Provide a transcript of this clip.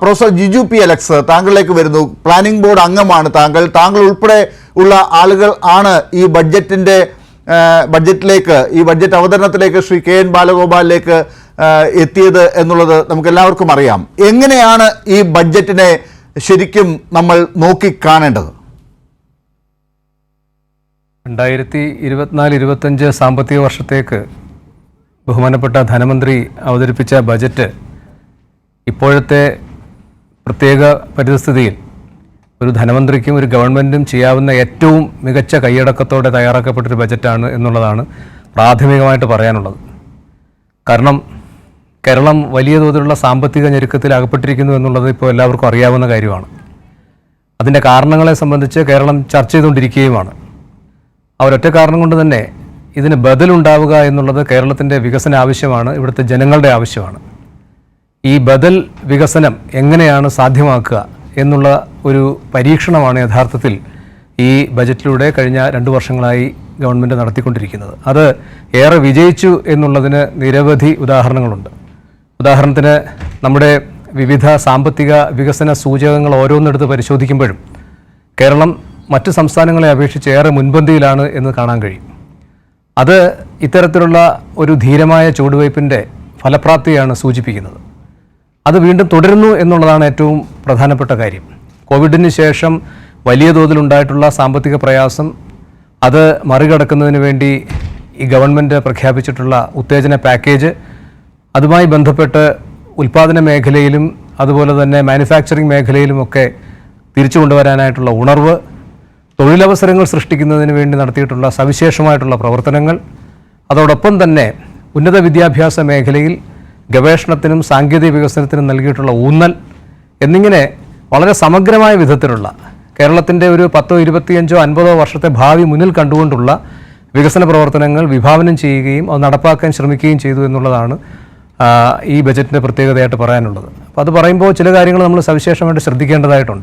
Professor Jiju P Alex താങ്കളിലേക്ക് വരുന്നു. Planning board അംഗമാണ് താങ്കൾ. താങ്കൾ ഉൾപ്പെടെ ഉള്ള ആളുകൾ ആണ് ഈ ബഡ്ജറ്റിന്റെ ബഡ്ജറ്റിലേക്ക് ഈ ബഡ്ജറ്റ് അവതരണത്തിലേക്ക് ശ്രീ കെ എൻ ബാലഗോപാലിലേക്ക് എത്തിയത് എന്നുള്ളത് നമുക്ക് എല്ലാവർക്കും അറിയാം. എങ്ങനെയാണ് ഈ ബഡ്ജറ്റിനെ ശരിക്കും നമ്മൾ നോക്കിക്കാണേണ്ടത്? രണ്ടായിരത്തി ഇരുപത്തിനാല് ഇരുപത്തഞ്ച് സാമ്പത്തിക വർഷത്തേക്ക് ബഹുമാനപ്പെട്ട ധനമന്ത്രി അവതരിപ്പിച്ച ബജറ്റ് ഇപ്പോഴത്തെ പ്രത്യേക പരിസ്ഥിതിയിൽ ഒരു ധനമന്ത്രിക്കും ഒരു ഗവൺമെന്റും ചെയ്യാവുന്ന ഏറ്റവും മികച്ച കൈയടക്കത്തോടെ തയ്യാറാക്കപ്പെട്ടൊരു ബജറ്റാണ് എന്നുള്ളതാണ് പ്രാഥമികമായിട്ട് പറയാനുള്ളത്. കാരണം കേരളം വലിയ തോതിലുള്ള സാമ്പത്തിക ഞെരുക്കത്തിൽ അകപ്പെട്ടിരിക്കുന്നു എന്നുള്ളത് ഇപ്പോൾ എല്ലാവർക്കും അറിയാവുന്ന കാര്യമാണ്. അതിന്റെ കാരണങ്ങളെ സംബന്ധിച്ച് കേരളം ചർച്ച ചെയ്തുകൊണ്ടിരിക്കുകയുമാണ്. ആ ഒരൊറ്റ കാരണം കൊണ്ട് തന്നെ ഇതിന് ബദലുണ്ടാവുക എന്നുള്ളത് കേരളത്തിന്റെ വികസന ആവശ്യമാണ് ഇവിടുത്തെ ജനങ്ങളുടെ ആവശ്യമാണ്. ഈ ബദൽ വികസനം എങ്ങനെയാണ് സാധ്യമാക്കുക എന്നുള്ള ഒരു പരീക്ഷണമാണ് യഥാർത്ഥത്തിൽ ഈ ബജറ്റിലൂടെ കഴിഞ്ഞ രണ്ട് വർഷങ്ങളായി ഗവൺമെന്റ് നടത്തിക്കൊണ്ടിരിക്കുന്നത്. അത് ഏറെ വിജയിച്ചു എന്നുള്ളതിന് നിരവധി ഉദാഹരണങ്ങളുണ്ട്. ഉദാഹരണത്തിന് നമ്മുടെ വിവിധ സാമ്പത്തിക വികസന സൂചകങ്ങൾ ഓരോന്നെടുത്ത് പരിശോധിക്കുമ്പോഴും കേരളം മറ്റ് സംസ്ഥാനങ്ങളെ അപേക്ഷിച്ച് ഏറെ മുൻപന്തിയിലാണ് എന്ന് കാണാൻ കഴിയും. അത് ഇത്തരത്തിലുള്ള ഒരു ധീരമായ ചുവടുവയ്പ്പിന്റെ ഫലപ്രാപ്തിയാണ് സൂചിപ്പിക്കുന്നത്. അത് വീണ്ടും തുടരുന്നു എന്നുള്ളതാണ് ഏറ്റവും പ്രധാനപ്പെട്ട കാര്യം. കോവിഡിന് ശേഷം വലിയ തോതിലുണ്ടായിട്ടുള്ള സാമ്പത്തിക പ്രയാസം അത് മറികടക്കുന്നതിന് വേണ്ടി ഈ ഗവൺമെന്റ് പ്രഖ്യാപിച്ചിട്ടുള്ള ഉത്തേജന പാക്കേജ് അതുമായി ബന്ധപ്പെട്ട് ഉൽപ്പാദന മേഖലയിലും അതുപോലെ തന്നെ മാനുഫാക്ചറിംഗ് മേഖലയിലുമൊക്കെ തിരിച്ചു കൊണ്ടുവരാനായിട്ടുള്ള ഉണർവ് തൊഴിലവസരങ്ങൾ സൃഷ്ടിക്കുന്നതിന് വേണ്ടി നടത്തിയിട്ടുള്ള സവിശേഷമായിട്ടുള്ള പ്രവർത്തനങ്ങൾ അതോടൊപ്പം തന്നെ ഉന്നത വിദ്യാഭ്യാസ മേഖലയിൽ ഗവേഷണത്തിനും സാങ്കേതിക വികസനത്തിനും നൽകിയിട്ടുള്ള ഊന്നൽ എന്നിങ്ങനെ വളരെ സമഗ്രമായ വിധത്തിലുള്ള കേരളത്തിന്റെ ഒരു പത്തോ ഇരുപത്തിയഞ്ചോ അൻപതോ വർഷത്തെ ഭാവി മുന്നിൽ കണ്ടുകൊണ്ടുള്ള വികസന പ്രവർത്തനങ്ങൾ വിഭാവനം ചെയ്യുകയും അത് നടപ്പാക്കാൻ ശ്രമിക്കുകയും ചെയ്തു എന്നുള്ളതാണ് ഈ ബജറ്റിന്റെ പ്രത്യേകതയായിട്ട് പറയാനുള്ളത്. അപ്പോൾ അത് പറയുമ്പോൾ ചില കാര്യങ്ങൾ നമ്മൾ സവിശേഷമായിട്ട് ശ്രദ്ധിക്കേണ്ടതായിട്ടുണ്ട്.